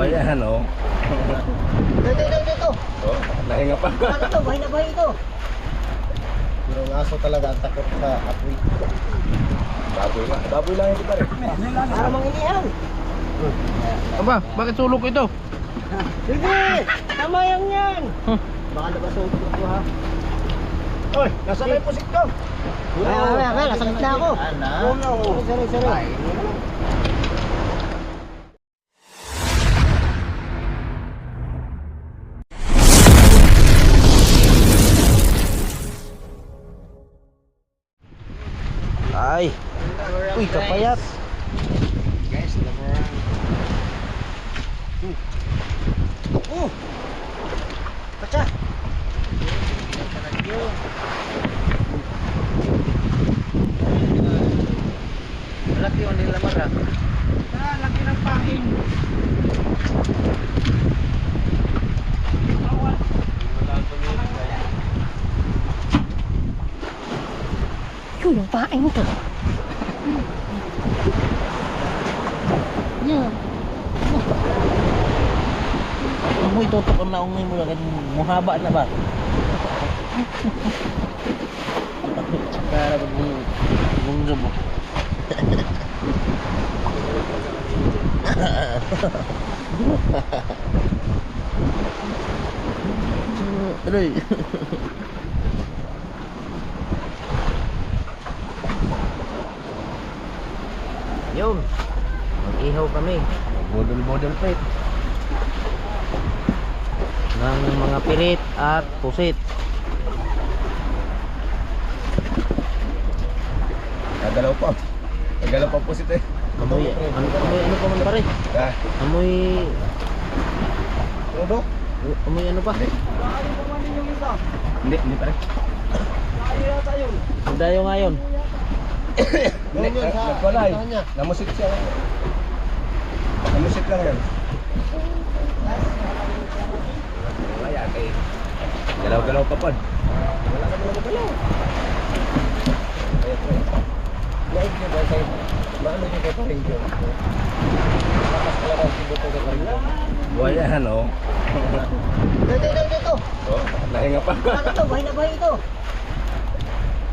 Buhayan, oh. Dito, dito, dito. Oh, nahinga pa. Ano to? Bahay na bahay ito. Pero ang aso talaga ang takot sa apoy. Baboy lang. Baboy lang ito pare. Para manginihan. Aba, bakit sulok ito? Sige! Tama yan yan! Baka nabasog ko ha. Oy, nasa na yung pusik ko? Kaya, kaya, kaya, nasa gitna ako. Ana. Sorry, sorry, Ay. Uy, kapayat. Guys, laborang. Oh! Pacha! Malaki yung nila mara. Ah, laki ng pangin. Yun, yung paing to. Yan. Amoy tutok ang naungay mo lang. Muhaba na ba? Para pag bungga mo. Aray. Yun. Mag-ihaw kami. Bodol-bodol pa eh. ng mga pirit at pusit. Nagalaw pa. Nagalaw pa po si Tay. Amoy, ano, amoy ano pa man pare? Ah, Amoy, Todo? amoy ano pa? hindi, hindi pare. Dayo ngayon. Hindi, Yun yun, sa nagwalay. pintahan niya. Namusik siya. Namusik lang yan. Wala kay. Galaw-galaw pa pod. Wala ka galaw-galaw. Laig niyo ba kayo? Maano niyo kay paring yun? Lakas talaga ang sibuto kay paring yun. Buhayan, oh. Dito, dito, dito. Oh, nahinga pa. Ano to? Bahay na bahay ito.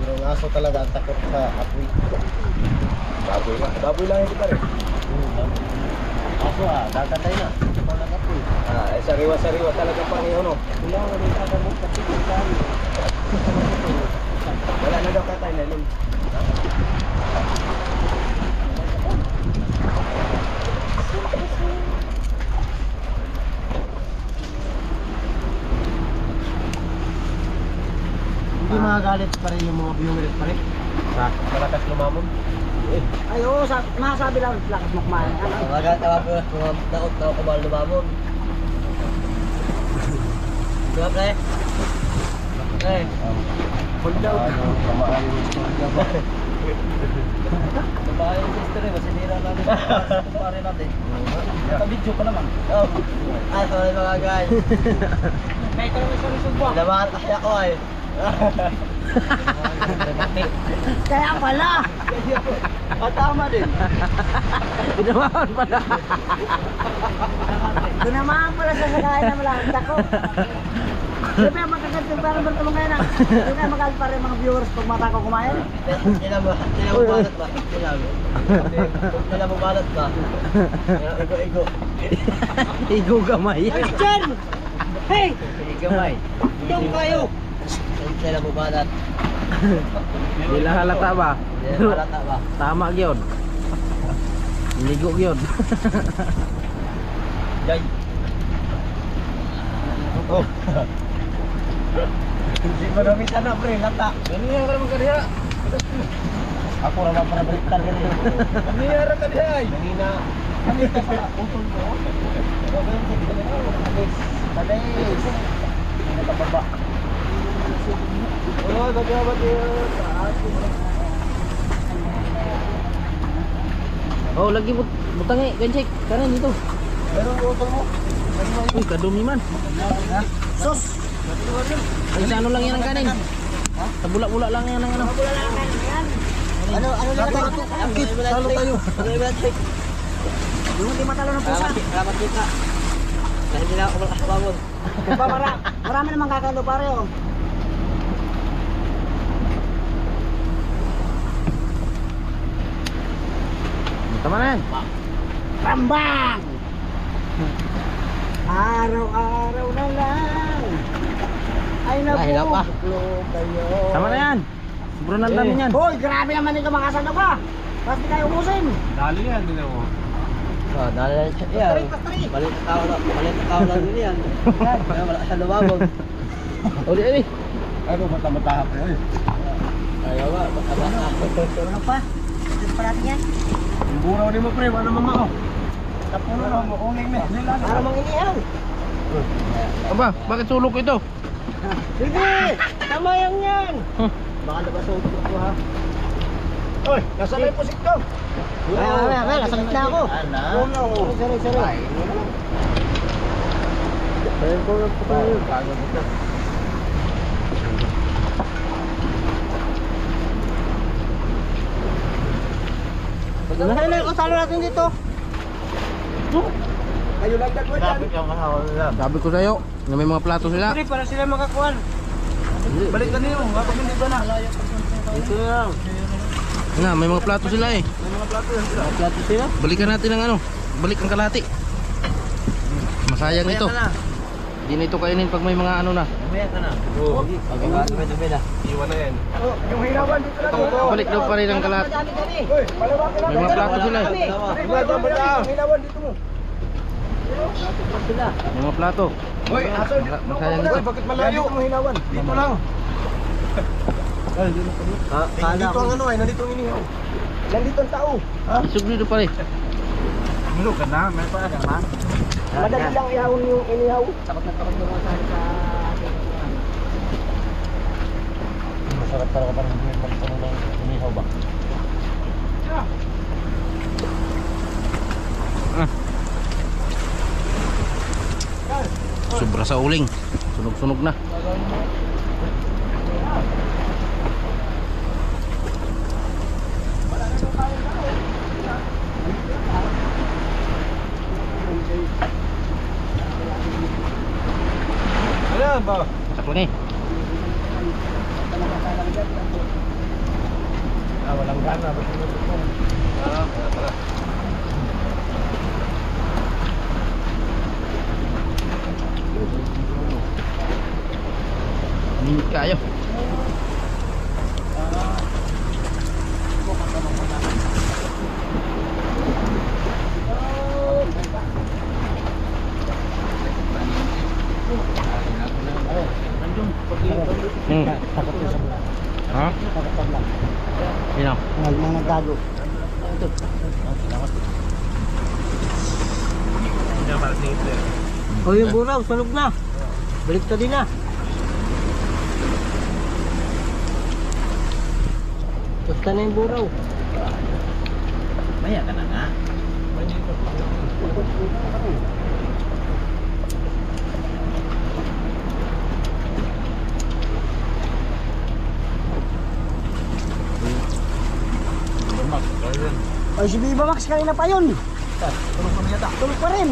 Ang aso talaga ang takot sa apoy. Baboy lang. Baboy lang ito pare. Aso ah, dagatay na. Talaga po. Ah, eh, sariwa-sariwa talaga pa niyo, no? Kulang na rin kada mo kapitisan. Wala na daw katay na lum. Hindi magagalit pa rin yung mga viewers pa rin. Sa malakas lumamon. Ay, oo, sa, masabi lang, lakas mo kumain. Ano? Magalit ako po, takot na ako mahal lumamon. Diba pre? Eh, hold down. Tamaan yung istorya ba? Tamaan yung history ba? Sinira natin. Kumpare natin. Nakabidyo pa naman. Oh. Ah, sorry mga guys. May ito naman sa result mo. Labahan kasi ako ay. Kaya pala. Ah, tama din. Binawan pala. Tinamaan pala sa sakayan na malakad ako. Sabi ang magkakantong parang bertulong ngayon na. Hindi na magalit pa rin mga viewers pag mata ko kumain. Ilan mo, ilan mo balat ba? Ilan mo. Balat ba? Igo, igo. Igo gamay. Christian! Hey! Gamay. Yung kayo! Ilan mo balat? Di lang halata ba? Mo balat ba? Tama gyud. Ligo gyud. Jay. Oh. Hindi mo namin sana pre, lata. Ganun yan ka naman kadiha. Ako naman para baliktad ganito. Niyara ka di ay. Kanina, kami ka sa utol ko. Tanis, tanis. Nakababa. Oh. Oh, lagi but butangi gansik. Kanan dito. Yung utol mo. Uy, kadumi man. Sus! Ay, sa ano lang yan ang kanin? Sa bula-bula lang yan ang ano. Ano, ano lang ito? Akit, talo tayo. Yung hindi matalo ng pusa. Salamat kita. Dahil na ako. Diba, mara, marami naman kakalo pare Tama na yan. Rambang! Araw-araw na lang ay Ah, hirap pa. nabubuklo kayo. Tama na yan. Sobrang ang dami yan. Hoy, grabe naman ito mga kasano ba? Tapos di kayo ubusin. Dali yan, din ako. Oh, dahil siya. Yeah. Pastri, pastri. Balik na tao lang. Balik na tao lang din yan. Kaya wala siya lumabog. Uli, uli. Ay, kung mata-mataha ko eh. Ayaw ba? Baka ba? Ano pa? Ito natin yan. Yung buraw ni mo, pre, ano mama ko? Tapuno na, makuling me. Para mang inihaw. Aba, bakit sulok ito? Sige! Tama yan yan! Huh. Baka nabasog ko ha. Oy, nasa na yung pusik ko? Ay, ay, ay, ay, nasa gitna ako. Ko. Sorry, sorry, sorry. Ayun ko lang po tayo. Bago dito. Ano na yung talo natin dito? Kayo lang dagwa dyan. nila. Sabi ko sa'yo, na may mga plato sila. Pre, para sila makakuhan. Balik ka niyo, kapag hindi ba na? Ito lang. Na, may mga plato sila eh. May mga plato sila. Plato sila. Balikan natin ang ano. Balik ang kalati. Masayang ito. na. Hindi na ito kainin pag may mga ano na. Mamaya ka na. Oo. Pag dumi na. Iwan na yan. Oh, yung hinawan dito lang. Balik daw pa rin ang lang. May mga plato sila eh. Iba, iba, iba. Yung hinawan dito mo. May mga plato. Hoy, aso dito. Masayang Hoy, ito. Bakit malayo? Dito. Dito lang. Nandito ang ano eh, nandito ang inihaw. Nandito ang tao. Ha? Isog dito pa rin. Ano ka na? May pa ka na? Madali lang ihawon yung inihaw. Takot na takot yung sa sa ating Masarap talaga parang hindi magtanong ng inihaw ba? Sobra sa uling. Sunog-sunog na. Ayan ba? Sak lang eh. Ah, walang gana. Ba't yung gusto mo? Ah, tara, tara. Minit kayo. Hmm. takot na sa bulan. Ha? Takot sa bulan. Sino? Mga sa ito. O yung buraw, sunog na. Balik ka din na. Basta na yung buraw. Maya ka na nga. Ay, si Viva Max kanina pa yun. Tulog pa yata. Tulog pa rin.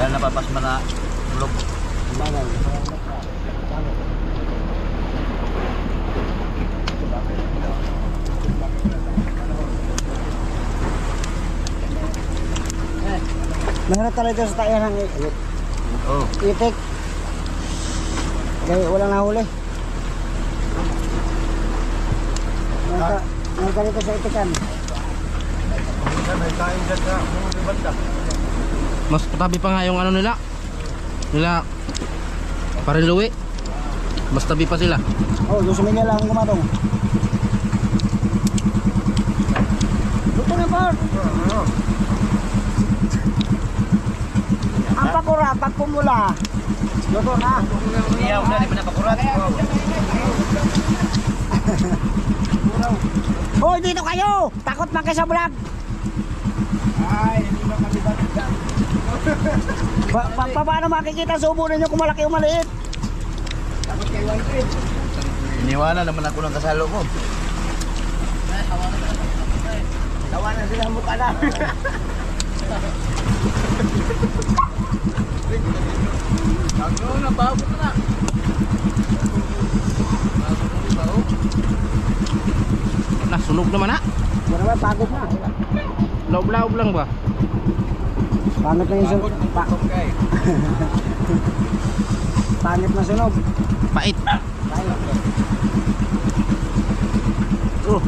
Dahil napapas mo na tulog. Mahirap talaga sa tayo ng Oo. itik. Kaya walang nahuli. Nasa, nasa dito sa itikan. May kain dyan sa mga banda. Mas patabi pa nga yung ano nila. Nila Pariluwi. Mas tabi pa sila. Oh, doon sumingil lang ang gumatong. Luto na par. Ang pakura, pag pumula. Luto na. Iyaw na, di pa napakurat. Hoy, dito kayo! Takot man kayo sa vlog. Ay, hindi ba kami balik dyan? Pa, pa, pa, paano makikita sa ubo ninyo kung malaki o maliit? Takot kay White Iniwanan naman ako ng kasalo ko. Tawanan sila ang mukha na. Ano na, bago na na. Na, sunog naman na. Wala ba, pagod na. Laob-laob lang ba? Pangit na yung Bago sunog. Pa, na pangit na sunog. Pait. Oh,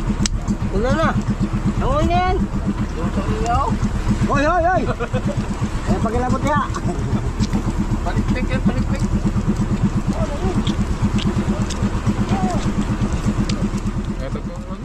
Ulan na. Na yan. Hoy, hoy, hoy. Eh, pagkilabot niya. Palikpik yan, palikpik. Ito po.